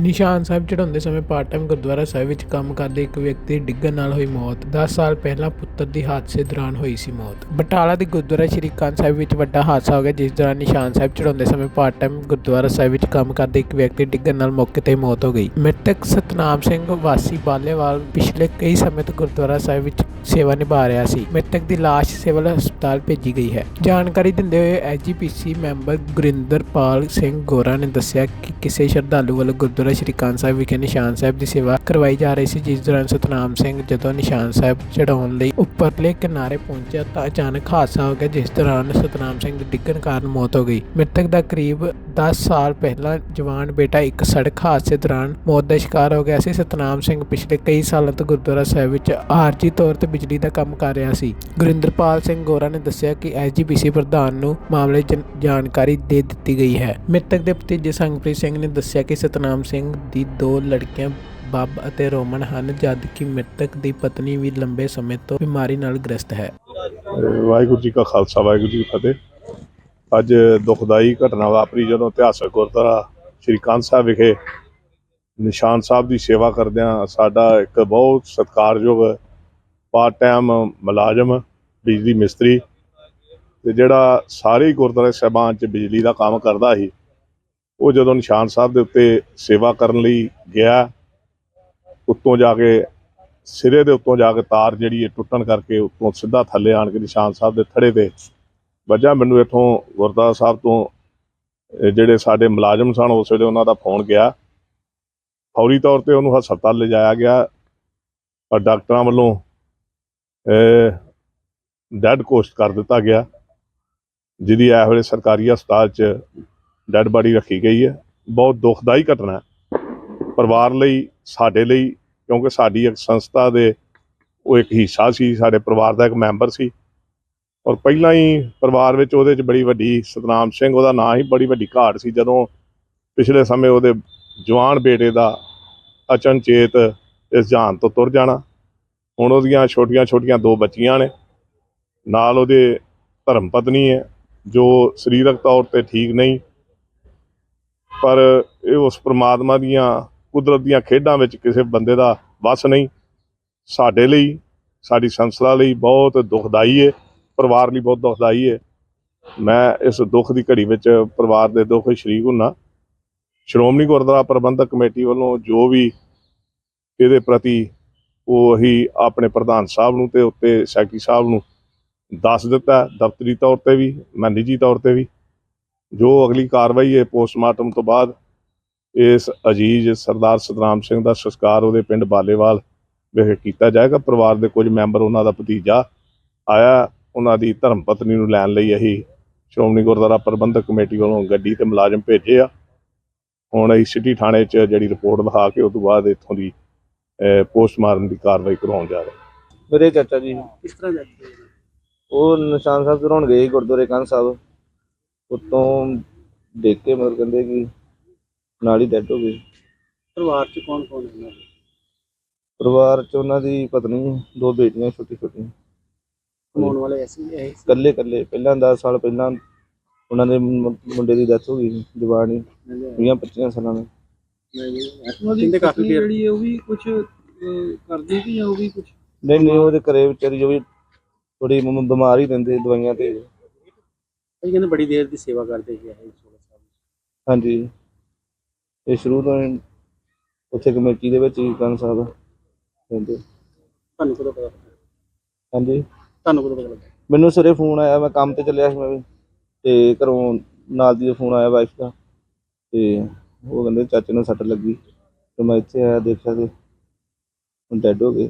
ਨਿਸ਼ਾਨ ਸਾਹਿਬ ਚੜਾਉਂਦੇ ਸਮੇਂ part time Gurdwara ਸਾਹਿਬ ਵਿੱਚ ਕੰਮ ਕਰਦੇ ਇੱਕ ਵਿਅਕਤੀ ਡਿੱਗਣ ਨਾਲ ਹੋਈ ਮੌਤ। 10 ਸਾਲ ਪਹਿਲਾਂ ਪੁੱਤਰ ਦੀ ਹਾਦਸੇ ਦੌਰਾਨ ਹੋਈ ਸੀ ਮੌਤ। ਬਟਾਲਾ ਦੇ ਗੁਰਦੁਆਰਾ ਸ਼੍ਰੀ ਕੰਨ ਸਾਹਿਬ ਵਿੱਚ ਵੱਡਾ ਹਾਦਸਾ ਹੋ ਗਿਆ, ਜਿਸ ਦੌਰਾਨ ਨਿਸ਼ਾਨ ਸਾਹਿਬ ਚੜਾਉਂਦੇ ਸਮੇਂ ਪਾਰਟ ਟਾਈਮ ਗੁਰਦੁਆਰਾ ਸਾਹਿਬ ਵਿੱਚ ਕੰਮ ਕਰਦੇ ਇੱਕ ਵਿਅਕਤੀ ਡਿੱਗਣ ਨਾਲ ਮੌਕੇ ਤੇ ਮੌਤ ਹੋ ਗਈ। ਮ੍ਰਿਤਕ ਸਤਨਾਮ ਸਿੰਘ ਵਾਸੀ ਬਾਲੇਵਾਲ ਪਿਛਲੇ ਕਈ ਸਮੇਂ ਤੋਂ ਗੁਰਦੁਆਰਾ ਸਾਹਿਬ ਵਿੱਚ ਸੇਵਾ ਨਿਭਾ ਰਿਹਾ ਸੀ। ਮ੍ਰਿਤਕ ਦੀ ਲਾਸ਼ ਸਿਵਲ ਹਸਪਤਾਲ ਭੇਜੀ ਗਈ ਹੈ। ਜਾਣਕਾਰੀ ਦਿੰਦੇ ਹੋਏ ਐਜੀਪੀਸੀ ਮੈਂਬਰ ਗੁਰਿੰਦਰਪਾਲ ਸਿੰਘ ਗੋਰਾ ਨੇ ਦੱਸਿਆ ਕਿ ਕਿਸੇ ਸ਼ਰਧਾਲੂ ਵੱਲੋਂ ਗੁਰਦੁਆਰਾ ਸ਼੍ਰੀ ਕਾਨ ਸਾਹਿਬ ਵਿਖੇ ਨਿਸ਼ਾਨ ਸਾਹਿਬ ਦੀ ਸੇਵਾ ਕਰਵਾਈ ਜਾ ਰਹੀ ਸੀ, ਜਿਸ ਦੌਰਾਨ ਸਤਨਾਮ ਸਿੰਘ ਜਦੋਂ ਨਿਸ਼ਾਨ ਸਾਹਿਬ ਚੜਾਉਣ ਲਈ ਉੱਪਰਲੇ ਕਿਨਾਰੇ ਪਹੁੰਚਿਆ ਤਾਂ ਅਚਾਨਕ ਹਾਦਸਾ ਹੋ ਗਿਆ, ਜਿਸ ਦੌਰਾਨ ਸਤਨਾਮ ਸਿੰਘ ਦੀ ਡਿੱਗਣ ਕਾਰਨ ਮੌਤ ਹੋ ਗਈ। ਮ੍ਰਿਤਕ ਦਾ ਕਰੀਬ 10 ਸਾਲ ਪਹਿਲਾਂ ਜਵਾਨ ਬੇਟਾ ਇੱਕ ਸੜਕ ਹਾਦਸੇ ਦੌਰਾਨ ਮੌਤ ਦਾ ਸ਼ਿਕਾਰ ਹੋ ਗਿਆ ਸੀ। ਸਤਨਾਮ ਸਿੰਘ ਪਿਛਲੇ ਕਈ ਸਾਲਾਂ ਤੋਂ ਗੁਰਦੁਆਰਾ ਸਾਹਿਬ ਵਿੱਚ ਆਰਜੀ ਤੌਰ ਤੇ ਬਿਜਲੀ ਦਾ ਕੰਮ ਕਰ ਰਿਹਾ ਸੀ। ਗੁਰਿੰਦਰਪਾਲ ਸਿੰਘ ਗੋਰਾ ਨੇ ਦੱਸਿਆ ਕਿ ਐਸਜੀਪੀਸੀ ਪ੍ਰਧਾਨ ਨੂੰ ਮਾਮਲੇ ਦੀ ਜਾਣਕਾਰੀ ਦੇ ਦਿੱਤੀ ਗਈ ਹੈ। ਮ੍ਰਿਤਕ ਦੇ ਭਤੀਜੇ ਸੰਗਪ੍ਰੀਤ ਸਿੰਘ ਨੇ ਦੱਸਿਆ ਕਿ ਸਤਨਾਮ ਸਿੰਘ ਦੀ ਦੋ ਲੜਕੀਆਂ ਬੱਬ ਅਤੇ ਰੋਮਨ ਹਨ ਜਦਕਿ ਮ੍ਰਿਤਕ ਦੀ ਪਤਨੀ ਵੀ ਲੰਬੇ ਸਮੇਂ ਤੋਂ ਬਿਮਾਰੀ ਨਾਲ ਗ੍ਰਸਤ ਹੈ। ਵਾਹਿਗੁਰੂ ਜੀ ਕਾ ਖਾਲਸਾ, ਵਾਹਿਗੁਰੂ ਜੀ ਕੀ ਫਤਿਹ। ਅੱਜ ਦੁਖਦਾਈ ਘਟਨਾ ਵਾਪਰੀ ਜਦੋਂ ਇਤਿਹਾਸਕ ਗੁਰਦੁਆਰਾ ਸ਼੍ਰੀ ਕਾਨ ਸਾਹਿਬ ਵਿਖੇ ਨਿਸ਼ਾਨ ਸਾਹਿਬ ਦੀ ਸੇਵਾ ਕਰਦਿਆਂ ਸਾਡਾ ਇੱਕ ਬਹੁਤ ਸਤਿਕਾਰਯੋਗ ਪਾਰਟ ਟਾਈਮ ਮੁਲਾਜ਼ਮ, ਬਿਜਲੀ ਮਿਸਤਰੀ ਤੇ ਜਿਹੜਾ ਸਾਰੇ ਗੁਰਦੁਆਰੇ ਸਾਹਿਬਾਨ 'ਚ ਬਿਜਲੀ ਦਾ ਕੰਮ ਕਰਦਾ ਸੀ, ਉਹ ਜਦੋਂ ਨਿਸ਼ਾਨ ਸਾਹਿਬ ਦੇ ਉੱਤੇ ਸੇਵਾ ਕਰਨ ਲਈ ਗਿਆ, ਉੱਤੋਂ ਜਾ ਕੇ ਸਿਰੇ ਦੇ ਉੱਤੋਂ ਜਾ ਕੇ ਤਾਰ ਜਿਹੜੀ ਹੈ ਟੁੱਟਣ ਕਰਕੇ ਉੱਤੋਂ ਸਿੱਧਾ ਥੱਲੇ ਆਣ ਕੇ ਨਿਸ਼ਾਨ ਸਾਹਿਬ ਦੇ ਥੜੇ ਤੇ ਵੱਜਾ ਮੈਨੂੰ ਇੱਥੋਂ ਗੁਰਦੁਆਰਾ ਸਾਹਿਬ ਤੋਂ ਜਿਹੜੇ ਸਾਡੇ ਮੁਲਾਜ਼ਮ ਸਨ, ਉਸ ਵੇਲੇ ਉਹਨਾਂ ਦਾ ਫੋਨ ਗਿਆ। ਫੌਰੀ ਤੌਰ ਤੇ ਉਹਨੂੰ ਹਸਪਤਾਲ ਲਿਜਾਇਆ ਗਿਆ ਪਰ ਡਾਕਟਰਾਂ ਵੱਲੋਂ ਡੈਡ ਕੋਸਟ ਕਰ ਦਿੱਤਾ ਗਿਆ, ਜਿਹਦੀ ਇਹ ਵੇਲੇ ਸਰਕਾਰੀ ਹਸਪਤਾਲ 'ਚ ਡੈਡ ਬਾਡੀ ਰੱਖੀ ਗਈ ਹੈ। ਬਹੁਤ ਦੁਖਦਾਈ ਘਟਨਾ ਪਰਿਵਾਰ ਲਈ, ਸਾਡੇ ਲਈ, ਕਿਉਂਕਿ ਸਾਡੀ ਇੱਕ ਸੰਸਥਾ ਦੇ, ਉਹ ਇੱਕ ਹਿੱਸਾ ਸੀ, ਸਾਡੇ ਪਰਿਵਾਰ ਦਾ ਇੱਕ ਮੈਂਬਰ ਸੀ। ਔਰ ਪਹਿਲਾਂ ਹੀ ਪਰਿਵਾਰ ਵਿੱਚ ਉਹਦੇ 'ਚ ਬੜੀ ਵੱਡੀ ਸਤਨਾਮ ਸਿੰਘ, ਉਹਦਾ ਨਾਂ ਹੀ ਬੜੀ ਵੱਡੀ ਘਾਟ ਸੀ, ਜਦੋਂ ਪਿਛਲੇ ਸਮੇਂ ਉਹਦੇ ਜਵਾਨ ਬੇਟੇ ਦਾ ਅਚਨਚੇਤ ਇਸ ਜਾਨ ਤੋਂ ਤੁਰ ਜਾਣਾ। ਹੁਣ ਉਹਦੀਆਂ ਛੋਟੀਆਂ-ਛੋਟੀਆਂ ਦੋ ਬੱਚੀਆਂ ਨੇ। ਨਾਲ ਉਹਦੇ ਧਰਮ ਪਤਨੀ ਹੈ, ਜੋ ਸਰੀਰਕ ਤੌਰ ਤੇ ਠੀਕ ਨਹੀਂ, ਪਰ ਇਹ ਉਸ ਪ੍ਰਮਾਤਮਾ ਦੀਆਂ, ਕੁਦਰਤ ਦੀਆਂ ਖੇਡਾਂ ਵਿੱਚ ਕਿਸੇ ਬੰਦੇ ਦਾ ਵੱਸ ਨਹੀਂ। ਸਾਡੇ ਲਈ, ਸਾਡੀ ਸੰਸਥਾ ਲਈ ਬਹੁਤ ਦੁਖਦਾਈ ਹੈ ਪਰਿਵਾਰ ਲਈ ਬਹੁਤ ਦੁਖਦਾਈ ਹੈ। ਮੈਂ ਇਸ ਦੁੱਖ ਦੀ ਘੜੀ ਵਿੱਚ ਪਰਿਵਾਰ ਦੇ ਦੁੱਖ ਵਿੱਚ ਸ਼ਰੀਕ ਹੁੰਨਾ। ਸ਼੍ਰੋਮਣੀ ਗੁਰਦੁਆਰਾ ਪ੍ਰਬੰਧਕ ਕਮੇਟੀ ਵੱਲੋਂ ਜੋ ਵੀ ਇਹਦੇ ਪ੍ਰਤੀ ਉਹ ਹੀ ਆਪਣੇ ਪ੍ਰਧਾਨ ਸਾਹਿਬ ਨੂੰ ਤੇ ਉੱਤੇ ਸੈਕਟਰੀ ਸਾਹਿਬ ਨੂੰ ਦੱਸ ਦਿੱਤਾ ਦਫ਼ਤਰੀ ਤੌਰ ਤੇ ਵੀ, ਮੈਂ ਨਿੱਜੀ ਤੌਰ ਤੇ ਵੀ। ਜੋ ਅਗਲੀ ਕਾਰਵਾਈ ਹੈ ਪੋਸਟਮਾਰਟਮ ਤੋਂ ਬਾਅਦ, ਇਸ ਅਜੀਜ਼ ਸਰਦਾਰ ਸਤਨਾਮ ਸਿੰਘ ਦਾ ਸੰਸਕਾਰ ਉਹਦੇ ਪਿੰਡ ਬਾਲੇਵਾਲ ਵਿਖੇ ਕੀਤਾ ਜਾਏਗਾ। ਪਰਿਵਾਰ ਦੇ ਕੁਝ ਮੈਂਬਰ ਉਹਨਾਂ ਦਾ ਭਤੀਜਾ ਆਇਆ ਉਹਨਾਂ ਦੀ ਧਰਮ ਪਤਨੀ ਨੂੰ ਲੈਣ ਲਈ ਅਸੀਂ ਸ਼੍ਰੋਮਣੀ ਗੁਰਦੁਆਰਾ ਪ੍ਰਬੰਧਕ ਕਮੇਟੀ ਵੱਲੋਂ ਗੱਡੀ ਤੇ ਮੁਲਾਜ਼ਮ ਭੇਜੇ ਆ। ਹੁਣ ਅਸੀਂ ਸਿਟੀ ਥਾਣੇ 'ਚ ਜਿਹੜੀ ਰਿਪੋਰਟ ਲਿਖਾ ਕੇ ਉਸ ਤੋਂ ਬਾਅਦ ਇੱਥੋਂ ਦੀ ਪੋਸਟਮਾਰਟਮ ਦੀ ਕਾਰਵਾਈ ਕਰਵਾਉਣ ਜਾ ਰਹੇ ਮੇਰੇ ਚਾਚਾ ਜੀ। ਕਿਸ ਤਰ੍ਹਾਂ ਜਾਂਦੇ ਉਹ ਨਿਸ਼ਾਨ ਸਾਹਿਬ ਚੜਾਉਣ ਗਏ ਸੀ ਗੁਰਦੁਆਰੇ ਕੰਨ ਸਾਹਿਬ। ਉੱਤੋਂ ਦੇਖ ਕੇ ਮਤਲਬ ਕਹਿੰਦੇ ਕਿ ਨਾਲ ਹੀ ਡੈਡ ਹੋ ਗਏ। ਪਰਿਵਾਰ ਚ ਕੌਣ ਕੌਣ ਹੈ ਪਰਿਵਾਰ ਚ ਉਹਨਾਂ ਦੀ ਪਤਨੀ ਦੋ ਬੇਟੀਆਂ ਛੋਟੀ ਛੋਟੀਆਂ ਕਮਾਉਣ ਵਾਲੇ ਐਸੇ ਹੀ ਹੈ ਇਕੱਲੇ ਇਕੱਲੇ। ਪਹਿਲਾਂ 10 ਸਾਲ ਪਹਿਲਾਂ ਉਹਨਾਂ ਦੇ ਮੁੰ- ਮੁੰਡੇ ਦੀ ਡੈਥ ਹੋ ਗਈ ਸੀ, ਜਵਾਨ। ਹੀ 20 25 ਸਾਲਾਂ ਦੇ। ਕਹਿੰਦੇ ਕਾਫੀ ਦੇਰ ਜਿਹੜੀ ਹੈ ਉਹ ਵੀ ਕੁਝ ਕਰਦੀ ਕਿ ਜਾਂ ਉਹ ਵੀ ਕੁਝ ਨਹੀਂ ਨਹੀਂ ਉਹਦੇ ਘਰੇ ਵਿਚਾਰੀ ਜੋ ਵੀ ਥੋੜੀ ਬਿਮਾਰ ਹੀ ਰਹਿੰਦੇ ਦਵਾਈਆਂ ਤੇ। ਇਹ ਕਹਿੰਦੇ ਬੜੀ ਦੇਰ ਦੀ ਸੇਵਾ ਕਰਦੇ ਸੀ ਇਹ ਸੋਲਾ ਹਾਂਜੀ। ਇਹ ਸ਼ੁਰੂ ਤੋਂ ਹੀ ਉੱਥੇ ਕਮੇਟੀ ਦੇ ਵਿੱਚ ਹੀ ਕੰਨ ਸਾਹਿਬ ਰਹਿੰਦੇ। ਤੁਹਾਨੂੰ ਕਦੋਂ ਪਤਾ ਲੱਗਾ? ਹਾਂਜੀ। ਤੁਹਾਨੂੰ ਕਦੋਂ ਪਤਾ ਲੱਗਾ? ਮੈਨੂੰ ਸਵੇਰੇ ਫੋਨ ਆਇਆ, ਮੈਂ ਕੰਮ ਤੇ ਚੱਲਿਆ ਸੀ ਮੈਂ ਵੀ। ਤੇ ਘਰੋਂ ਨਾਲ ਦੀ ਫੋਨ ਆਇਆ ਵਾਈਫ ਦਾ। ਤੇ ਉਹ ਕਹਿੰਦੇ ਚਾਚੇ ਨੂੰ ਸੱਟ ਲੱਗੀ। ਤੇ ਮੈਂ ਇੱਥੇ ਆਇਆ ਦੇਖਿਆ ਤੇ ਡੈਡ ਹੋ ਗਏ।